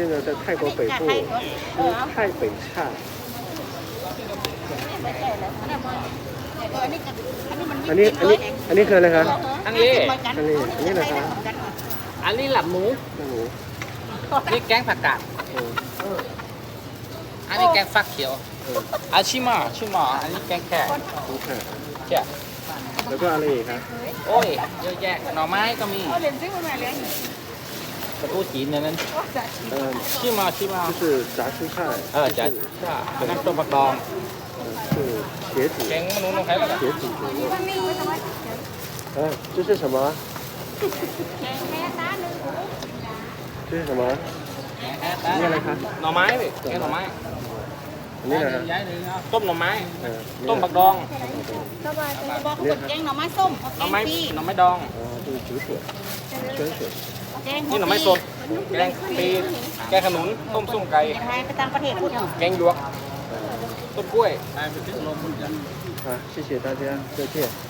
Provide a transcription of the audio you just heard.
现在在泰国北部吃泰北菜。 ไม่ใช่เลยอันนี้ก็อันนี้มัน อันนี้อันนี้อันนี้คืออะไรคะ อันนี้ อันนี้อันนี้นะครับ อันนี้หลับหมู 那我 นี่แกงผักกาด 嗯 อันนี้แกงฟักเขียว 嗯， อาชิมาชิมาอันนี้แกงแค่ 好看。 แค่ แล้วก็อะไรอีกครับ โอ้ยเยอะแยะหน่อไม้ก็มี เอาเหรียญซื้อมาเลย กระทู้จีนในนั้น 嗯， ชิมาชิมา 就是炸蔬菜， เออจะใช่อันนั้นต้มผักดอง 是茄子 แกงมนุษย์น้องใครแล้วกัน 茄子牛肉。哎，这是什么？ แกงแม่ตาหนึ่ง 这是什么？ นี่อะไรครับหน่อไม้พี่แกงหน่อไม้ อันนี้นะครับ ย้ายหนึ่งเอาต้มหน่อไม้ เออ ต้มผักดอง บอกคนแกงหน่อไม้ส้ม หน่อไม้ ปี หน่อไม้ดอง 哦，这是煮水，泉水。 แกง นี่หน่อไม้สดแกงปีแกงขนุนต้มส้มไก่ ไทยไปต่างประเทศพูด แกงหยวกต้มกล้วย 好，谢谢大家，再见。